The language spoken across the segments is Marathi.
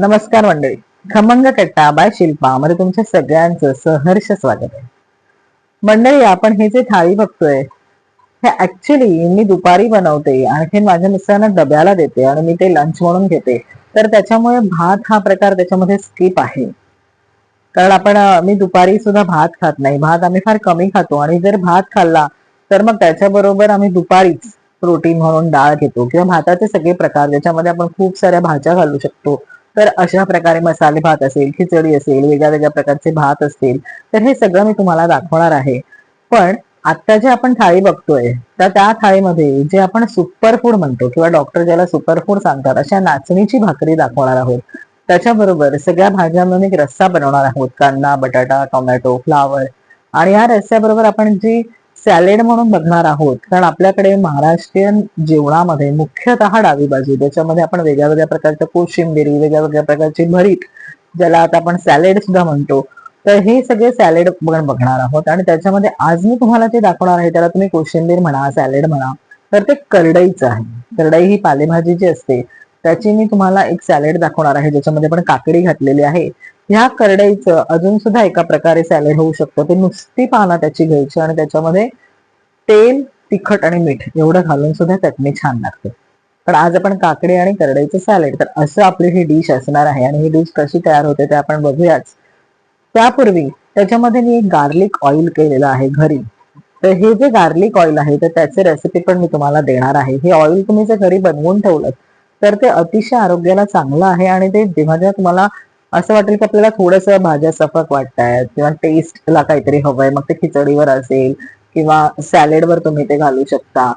नमस्कार मंडळी. खमंग कट्टा बाय शिल्पा. मध्ये तुमच्या सगळ्यांचं सहर्ष स्वागत आहे. मंडळी आपण हे जे थाळी बघतोय हे ऍक्च्युली मी दुपारी बनवते आणखी माझ्या मिस्टरांना डब्याला देते आणि मी ते लंच म्हणून घेते. तर त्याच्यामुळे भात हा प्रकार त्याच्यामध्ये स्किप आहे. कारण आपण मी दुपारी सुद्धा भात खात नाही. भात आम्ही फार कमी खातो आणि जर भात खाल्ला तर मग त्याच्याबरोबर आम्ही दुपारीच प्रोटीन म्हणून डाळ घेतो किंवा भाताचे सगळे प्रकार ज्याच्यामध्ये आपण खूप साऱ्या भाज्या घालू शकतो. तर अशा प्रकारे मसाले भात असेल खिचडी असेल वेगळ्या वेगळ्या प्रकारचे भात असतील तर हे सगळं मी तुम्हाला दाखवणार आहे. पण आता जे आपण थाळी बघतोय तर त्या थाळीमध्ये जे आपण सुपर फूड म्हणतो किंवा डॉक्टर ज्याला सुपर फूड सांगतात अशा नाचणीची भाकरी दाखवणार आहोत. त्याच्याबरोबर सगळ्या भाज्यांमधून एक रस्सा बनवणार आहोत कांदा बटाटा टोमॅटो फ्लावर आणि या रस्स्याबरोबर आपण जी सॅलेड म्हणून बघणार आहोत. कारण आपल्याकडे महाराष्ट्रीयन जेवणामध्ये मुख्यतः डावी बाजू त्याच्यामध्ये आपण वेगळ्या वेगळ्या प्रकारच्या कोशिंबिरी वेगळ्या वेगळ्या प्रकारची भरीत ज्याला आता आपण सॅलेड सुद्धा म्हणतो. तर हे सगळे सॅलेड आपण बघणार आहोत. आणि त्याच्यामध्ये आज मी तुम्हाला जे दाखवणार आहे त्याला तुम्ही कोशिंबीर म्हणा सॅलेड म्हणा तर ते करडईचं आहे. करडई ही पालेभाजी जी असते त्याची मी तुम्हाला एक सॅलेड दाखवणार आहे ज्याच्यामध्ये आपण काकडी घातलेली आहे. ह्या करडईचं अजून सुद्धा एका प्रकारे सॅलेड होऊ शकतं. ते नुसती पानं त्याची घ्यायची आणि त्याच्यामध्ये तेल तिखट आणि मीठ एवढं घालून सुद्धा चटणी छान लागते. पण आज आपण काकडी आणि करडईचं सॅलेड तर असं आपली ही डिश असणार आहे आणि ही डिश कशी तयार होते ते आपण बघूयाच. त्यापूर्वी त्याच्यामध्ये मी एक गार्लिक ऑइल केलेलं आहे घरी. तर हे जे गार्लिक ऑइल आहे तर त्याचे रेसिपी पण मी तुम्हाला देणार आहे. हे ऑइल तुम्ही जर घरी बनवून ठेवलं तर ते अतिशय आरोग्याला चांगलं आहे आणि ते जेव्हा जेव्हा तुम्हाला असं वाटेल की आपल्याला थोडंसं भाज्या सफक वाटतायत किंवा टेस्टला काहीतरी हवंय. मग ते खिचडीवर असेल किंवा सॅलेडवर तुम्ही ते घालू शकता.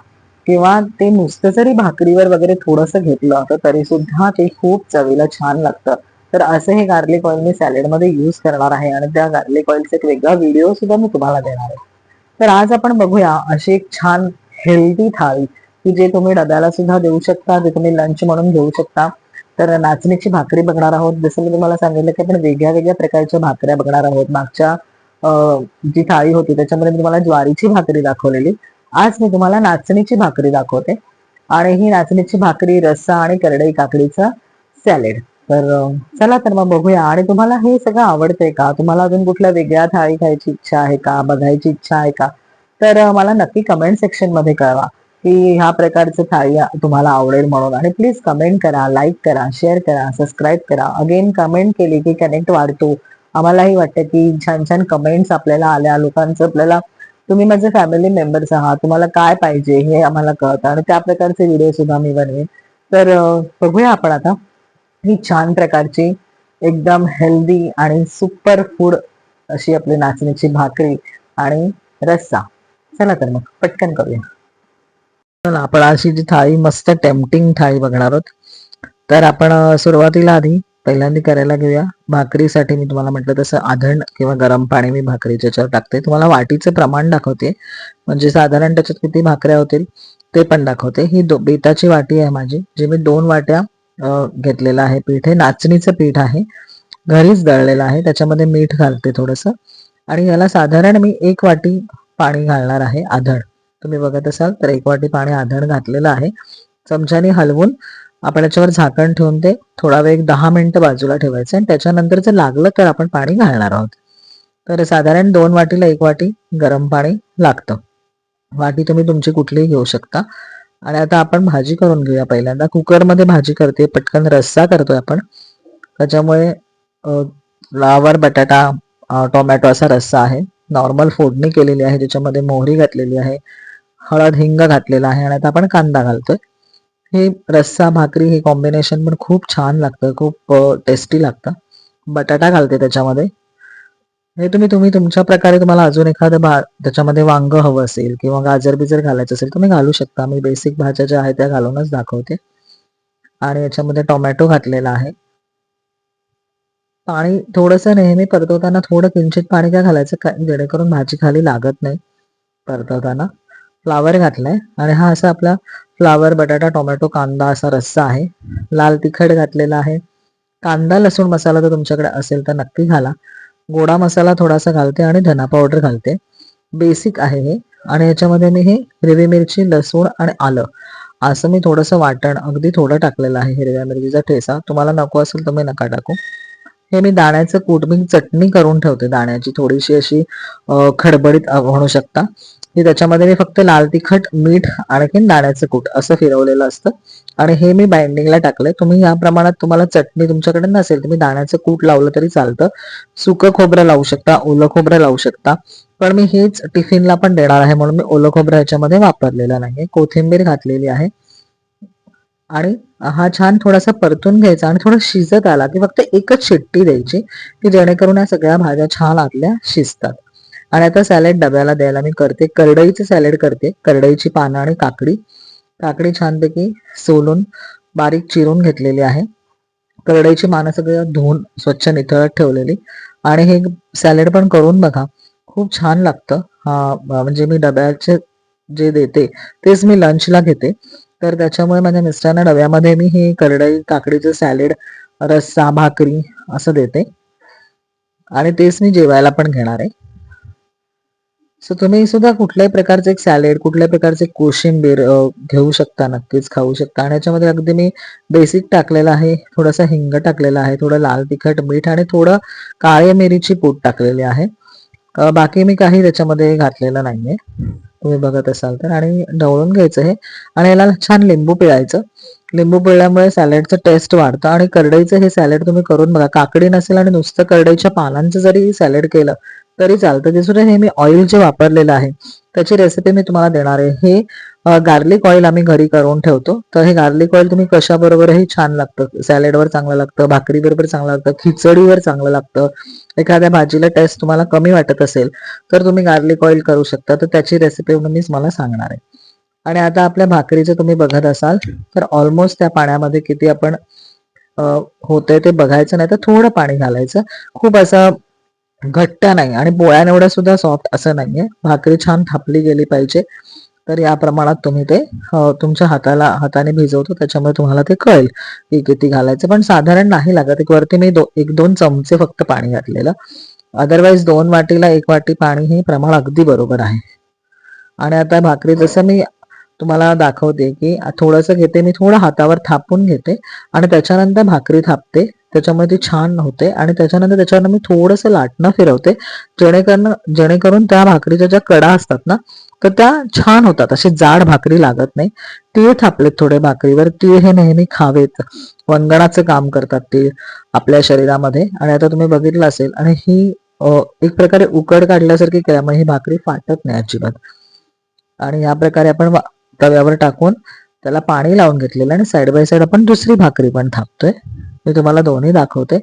किंवा ते नुसतं जरी भाकरीवर वगैरे थोडंसं घेतलं तर तरी सुद्धा ते खूप चवीला छान लागतं. तर असं हे गार्लिक ऑइल मी सॅलेडमध्ये यूज करणार आहे आणि त्या गार्लिक ऑइलचा एक वेगळा व्हिडिओ सुद्धा मी तुम्हाला देणार आहे. तर आज आपण बघूया अशी एक छान हेल्दी थाळी की जे तुम्ही डब्याला सुद्धा देऊ शकता जे तुम्ही लंच म्हणून घेऊ शकता. तर नाचणीची भाकरी बघणार आहोत. जसं मी तुम्हाला सांगितलं की आपण वेगळ्या वेगळ्या प्रकारच्या भाकऱ्या बघणार आहोत. मागच्या जी थाळी होती त्याच्यामध्ये मी तुम्हाला ज्वारीची भाकरी दाखवलेली. आज मी तुम्हाला नाचणीची भाकरी दाखवते. आणि ही नाचणीची भाकरी रस्सा आणि करडई काकडीचा सॅलेड. तर चला तर मग बघूया. आणि तुम्हाला हे सगळं आवडतंय का? तुम्हाला अजून कुठल्या वेगळ्या थाळी खायची इच्छा आहे का? बघायची इच्छा आहे का? तर मला नक्की कमेंट सेक्शनमध्ये कळवा. की ह्या प्रकारचं थाळी तुम्हाला आवडेल म्हणून. आणि प्लीज कमेंट करा लाईक करा शेअर करा सबस्क्राईब करा. अगेन कमेंट केली की कनेक्ट वाढतो. आम्हालाही वाटतं की छान छान कमेंट्स आपल्याला आल्या. लोकांचं आपल्याला तुम्ही माझे फॅमिली मेंबर्स आहात. तुम्हाला काय पाहिजे हे आम्हाला कळतं. आणि त्या प्रकारचे व्हिडिओ सुद्धा मी बनवेन. तर बघूया आपण आता ही छान प्रकारची एकदम हेल्दी आणि सुपर फूड अशी आपली नाचणीची भाकरी आणि रस्सा. चला तर मग पटकन करूया. आपण अशी जी थाळी मस्त टेम्पटिंग थाळी बघणार आहोत. तर आपण सुरुवातीला आधी पहिल्यांदा करायला घेऊया. भाकरीसाठी मी तुम्हाला म्हटलं तसं आधण किंवा गरम पाणी मी भाकरीच्या याच्यावर टाकते. तुम्हाला वाटीचं प्रमाण दाखवते. म्हणजे साधारण त्याच्यात किती भाकऱ्या होतील ते पण दाखवते. ही दो बेताची वाटी आहे माझी जी मी दोन वाट्या घेतलेलं आहे पीठ हे. नाचणीचं पीठ आहे. घरीच दळलेलं आहे. त्याच्यामध्ये मीठ घालते थोडंसं. आणि याला साधारण मी एक वाटी पाणी घालणार आहे आधण. तुम्ही बघत असाल तर एक वाटी पाणी आधण घातलेलं आहे. चमच्याने हलवून आपण याच्यावर झाकण ठेवून ते थोडा वेळ दहा मिनिटं बाजूला ठेवायचं आणि त्याच्यानंतर जर लागलं तर आपण पाणी घालणार आहोत. तर साधारण दोन वाटीला एक वाटी गरम पाणी लागतं. वाटी तुम्ही तुमची कुठलीही घेऊ शकता. आणि आता आपण भाजी करून घेऊया पहिल्यांदा. कुकरमध्ये भाजी करते पटकन रस्सा करतोय आपण. त्याच्यामुळे फ्लावर बटाटा टोमॅटो असा रस्सा आहे. नॉर्मल फोडणी केलेली आहे ज्याच्यामध्ये मोहरी घातलेली आहे. हळद हिंग घातलेला आहे आणि आता आपण कांदा घालतोय. हे रस्सा भाकरी हे कॉम्बिनेशन पण खूप छान लागतं खूप टेस्टी लागतं. बटाटा घालते त्याच्यामध्ये. हे तुम्ही तुम्ही तुमच्या प्रकारे तुम्हाला अजून एखादं भा त्याच्यामध्ये वांग हवं असेल किंवा गाजर बिजर घालायचं असेल तुम्ही घालू शकता. मी बेसिक भाज्या ज्या आहेत त्या घालूनच दाखवते. आणि याच्यामध्ये टोमॅटो घातलेला आहे. पाणी थोडंसं नेहमी परतवताना थोडं किंचित पाणी काय घालायचं? जेणेकरून भाजी खाली लागत नाही परतवताना. फ्लावर घातलाय. आणि हा असा आपला फ्लावर बटाटा टोमॅटो कांदा असा रस्सा आहे. लाल तिखट घातलेला आहे. कांदा लसूण मसाला जर तुमच्याकडे असेल तर नक्की घाला. गोडा मसाला थोडासा घालते आणि धना पावडर घालते. बेसिक आहे हे. आणि याच्यामध्ये मी हे हिरवी मिरची लसूण आणि आलं. असं मी थोडंसं वाटण अगदी थोडं टाकलेलं आहे हिरव्या मिरचीचा ठेसा. तुम्हाला नको असेल तुम्ही नका टाकू. हे मी दाण्याचं कूट मी चटणी करून ठेवते दाण्याची. थोडीशी अशी खडबडीत म्हणू शकता. की त्याच्यामध्ये मी फक्त लाल तिखट मीठ आणखीन दाण्याचं कूट असं फिरवलेलं असतं. आणि हे मी बाइंडिंगला टाकलंय. तुम्ही या प्रमाणात तुम्हाला चटणी तुमच्याकडे नसेल तुम्ही दाण्याचं कूट लावलं तरी चालतं. सुकं खोबरं लावू शकता ओलं खोबरं लावू शकता. पण मी हेच टिफिनला पण देणार आहे म्हणून मी ओलं खोबरं ह्याच्यामध्ये वापरलेलं नाहीये. कोथिंबीर घातलेली आहे. आणि हा छान थोडासा परतून घ्यायचा आणि थोडं शिजत आला की फक्त एकच शिट्टी द्यायची की जेणेकरून या सगळ्या भाज्या छान आतल्या शिजतात. आणि आता सॅलेड डब्याला द्यायला मी करते. करडईचं सॅलेड करते. करडईची पानं आणि काकडी. काकडी छानपैकी सोलून बारीक चिरून घेतलेली आहे. करडईची पानं सगळं धुवून स्वच्छ निथळत ठेवलेली. आणि हे सॅलेड पण करून बघा. खूप छान लागतं. हा म्हणजे मी डब्याचे जे देते तेच मी लंचला घेते. तर त्याच्यामुळे माझ्या मिस्टरांना डब्यामध्ये मी हे करडई काकडीचं सॅलेड रस्सा भाकरी असं देते. आणि तेच मी जेवायला पण घेणार आहे. सो तुम्ही सुद्धा कुठल्याही प्रकारचे एक सॅलेड कुठल्याही प्रकारचे कोशिंबीर घेऊ शकता नक्कीच खाऊ शकता. आणि याच्यामध्ये अगदी मी बेसिक टाकलेलं आहे थोडासा हिंग टाकलेला आहे थोडं लाल तिखट मीठ आणि थोडं काळे मिरीची पूट टाकलेली आहे. बाकी मी काही त्याच्यामध्ये घातलेलं नाहीये. तुम्ही बघत असाल तर. आणि ढवळून घ्यायचं हे. आणि याला छान लिंबू पिळायचं. लिंबू पिळल्यामुळे सॅलडचं टेस्ट वाढतं आणि करडईचं हे सॅलड तुम्ही करून बघा. काकडी नसेल आणि नुसतं करडईच्या पानांचं जरी सॅलड केलं तरी चालतं. ते सुद्धा हे मी ऑइल जे वापरलेलं आहे त्याची रेसिपी मी तुम्हाला देणार आहे. हे गार्लिक ऑइल आम्ही घरी करून ठेवतो. तर हे गार्लिक ऑइल तुम्ही कशाबरोबरही छान लागतं. सॅलेडवर चांगलं लागतं भाकरीबरोबर चांगलं लागतं खिचडीवर चांगलं लागतं. एखाद्या भाजीला टेस्ट तुम्हाला कमी वाटत असेल तर तुम्ही गार्लिक ऑइल करू शकता. तर त्याची रेसिपी मी तुम्हाला सांगणार आहे. आणि आता आपल्या भाकरीचं तुम्ही बघत असाल तर ऑलमोस्ट त्या पाण्यामध्ये किती आपण होतंय ते बघायचं नाही तर थोडं पाणी घालायचं. खूप असं घट्ट नाही आणि पोळ्यान सुद्धा सॉफ्ट असं नाहीये. भाकरी छान थापली गेली पाहिजे. तर या प्रमाणात तुम्ही ते तुमच्या हाताला हाताने भिजवतो. त्याच्यामुळे तुम्हाला ते कळेल की किती घालायचं. पण साधारण नाही लागत. एक वरती मी दो, एक दोन चमचे फक्त पाणी घातलेलं. अदरवाईज दोन वाटीला एक वाटी पाणी हे प्रमाण अगदी बरोबर आहे. आणि आता भाकरी जसं मी तुम्हाला दाखवते की थोडंसं घेते. मी थोडं हातावर थापून घेते आणि त्याच्यानंतर भाकरी थापते. त्याच्यामुळे ती छान होते आणि त्याच्यानंतर त्याच्यावर मी थोडंसं लाटणं फिरवते. जेणेकरून जेणेकरून त्या भाकरीच्या ज्या कडा असतात ना तर त्या छान होतात. अशी जाड भाकरी लागत नाही. तीळ थापलेत थोडे भाकरीवर. तीळ हे नेहमी खावेत. वंगणाचं काम करतात तीळ आपल्या शरीरामध्ये. आणि आता तुम्ही बघितलं असेल. आणि ही एक प्रकारे उकड काढल्यासारखी केल्यामुळे ही भाकरी फाटत नाही अजिबात. आणि या प्रकारे आपण तव्यावर टाकून त्याला पाणी लावून घेतलेलं आणि साईड बाय साईड आपण दुसरी भाकरी पण थापतोय. मी तुम्हाला दोन्ही दाखवते.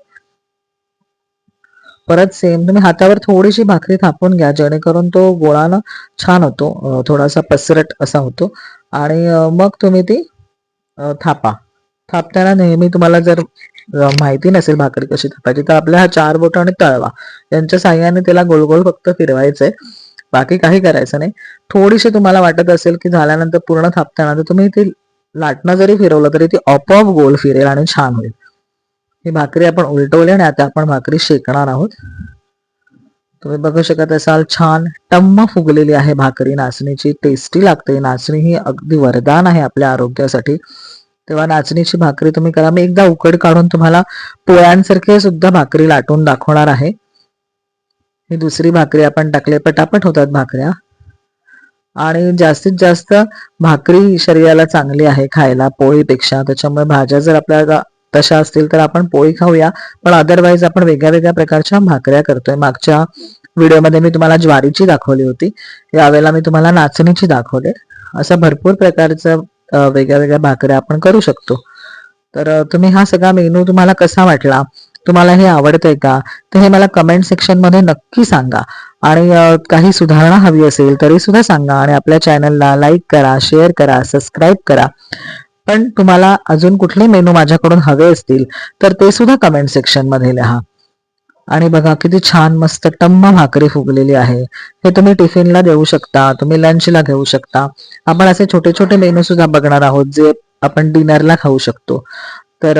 परत सेम तुम्ही हातावर थोडीशी भाकरी थापून घ्या जेणेकरून तो गोळा ना छान होतो थोडासा पसरट असा होतो. आणि मग तुम्ही ती थापा. थापताना नेहमी तुम्हाला जर माहिती नसेल भाकरी कशी थापायची तर आपल्या हा चार बोट आणि तळवा. यांच्या साह्याने त्याला गोल गोल फक्त फिरवायचंय. बाकी काही करायचं नाही. थोडीशी तुम्हाला वाटत असेल की झाल्यानंतर पूर्ण थापताना तर तुम्ही ती लाटणं जरी फिरवलं तरी ती आपोआप गोल फिरेल आणि छान होईल. ही भाकरी आपण उलटवली आणि आता आपण भाकरी शेकणार आहोत. तुम्ही बघू शकत असाल छान टम्म फुगलेली आहे भाकरी. नाचणीची टेस्टी लागते. नाचणी ही अगदी वरदान आहे आपल्या आरोग्यासाठी. तेव्हा नाचणीची भाकरी तुम्ही करा. मी एकदा उकड काढून तुम्हाला पोळ्यांसारखे सुद्धा भाकरी लाटून दाखवणार आहे. ही दुसरी भाकरी आपण टाकले पटापट होतात भाकऱ्या. आणि जास्तीत जास्त भाकरी शरीराला चांगली आहे खायला पोळीपेक्षा. त्याच्यामुळे भाज्या जर आपल्याला तशा असतील तर आपण पोळी खाऊया. पण अदरवाईज आपण वेगळ्या वेगळ्या प्रकारच्या भाकऱ्या करतोय. मागच्या व्हिडिओमध्ये मी तुम्हाला ज्वारीची दाखवली होती. यावेळेला मी तुम्हाला नाचणीची दाखवले. असं भरपूर प्रकारचं वेगळ्या वेगळ्या भाकऱ्या आपण करू शकतो. तर तुम्ही हा सगळा मेनू तुम्हाला कसा वाटला? तुम्हाला हे आवडतंय का? तर हे मला कमेंट सेक्शनमध्ये नक्की सांगा. आणि काही सुधारणा हवी असेल तरी सुद्धा सांगा. आणि आपल्या चॅनलला लाईक करा शेअर करा सबस्क्राईब करा. पण तुम्हाला अजून कुठले मेनू माझ्याकडून हवे असतील तर ते सुद्धा कमेंट सेक्शनमध्ये लिहा. आणि बघा किती छान मस्त टम्म भाकरी फुगलेली आहे. हे तुम्ही टिफिनला देऊ शकता तुम्ही लंचला घेऊ शकता. आपण असे छोटे छोटे मेनू सुद्धा बघणार आहोत जे आपण डिनरला खाऊ शकतो. तर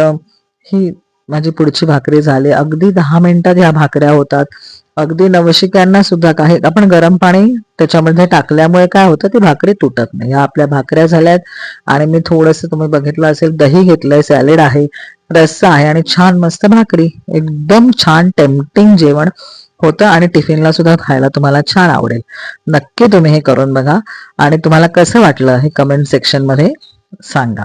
ही माझी पुढची भाकरी झाली. अगदी दहा मिनिटात ह्या भाकऱ्या होतात. अगदी नवशिक्यांना सुद्धा काही आपण गरम पाणी त्याच्यामध्ये टाकल्यामुळे काय होतं ती भाकरी तुटत नाही. ह्या आपल्या भाकऱ्या झाल्यात आणि मी थोडस तुम्ही बघितलं असेल दही घेतलंय सॅलेड आहे रस्सा आहे आणि छान मस्त भाकरी. एकदम छान टेम्पटिंग जेवण होतं आणि टिफिनला सुद्धा खायला तुम्हाला छान आवडेल. नक्की तुम्ही हे करून बघा आणि तुम्हाला कसं वाटलं हे कमेंट सेक्शनमध्ये सांगा.